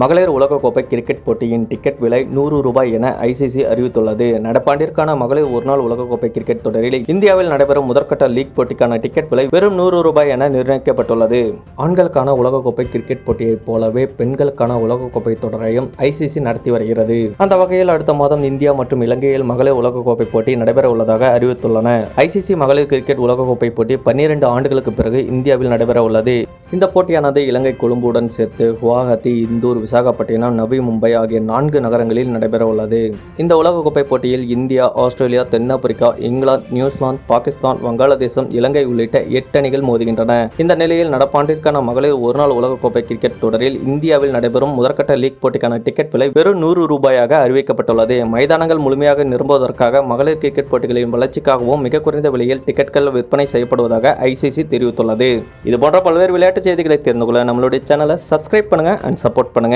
மகளிர் உலகக்கோப்பை கிரிக்கெட் போட்டியின் டிக்கெட் விலை நூறு ரூபாய் என ஐசிசி அறிவித்துள்ளது. நடப்பாண்டிற்கான மகளிர் ஒருநாள் உலகக்கோப்பை கிரிக்கெட் தொடரில் இந்தியாவில் நடைபெறும் முதற்கட்ட லீக் போட்டிக்கான டிக்கெட் விலை வெறும் நூறு ரூபாய் என நிர்ணயிக்கப்பட்டுள்ளது. ஆண்களுக்கான உலகக்கோப்பை கிரிக்கெட் போட்டியைப் போலவே பெண்களுக்கான உலகக்கோப்பை தொடரையும் ஐசிசி நடத்தி வருகிறது. அந்த வகையில் அடுத்த மாதம் இந்தியா மற்றும் இலங்கையில் மகளிர் உலகக்கோப்பை போட்டி நடைபெற உள்ளதாக அறிவித்துள்ளன. ஐசிசி மகளிர் கிரிக்கெட் உலகக்கோப்பை போட்டி பன்னிரண்டு ஆண்டுகளுக்கு பிறகு இந்தியாவில் நடைபெற உள்ளது. இந்த போட்டியானது இலங்கை கொழும்புடன் சேர்த்து குவாஹத்தி இந்தூர் விசாகப்பட்டினம் நபி மும்பை ஆகிய நான்கு நகரங்களில் நடைபெற உள்ளது இந்த உலகக்கோப்பை போட்டியில் இந்தியா ஆஸ்திரேலியா தென்னாப்பிரிக்கா இங்கிலாந்து நியூசிலாந்து பாகிஸ்தான் வங்காளதேசம் இலங்கை உள்ளிட்ட எட்டு அணிகள் மோதுகின்றன. இந்த நிலையில் நடப்பாண்டிற்கான மகளிர் ஒருநாள் உலகக்கோப்பை கிரிக்கெட் தொடரில் இந்தியாவில் நடைபெறும் முதற்கட்ட லீக் போட்டிக்கான டிக்கெட் விலை வெறும் நூறு ரூபாயாக அறிவிக்கப்பட்டுள்ளது. மைதானங்கள் முழுமையாக நிரம்புவதற்காக மகளிர் கிரிக்கெட் போட்டிகளின் வளர்ச்சிக்காகவும் மிக குறைந்த விலையில் டிக்கெட்கள் விற்பனை செய்யப்படுவதாக ஐசிசி தெரிவித்துள்ளது. இது போன்ற பல்வேறு விளையாட்டு செய்திகளை தெரிந்து கொள்ள நம்மளுடைய சேனலை சப்ஸ்கிரைப் பண்ணுங்க அண்ட் சப்போர்ட் பண்ணுங்க.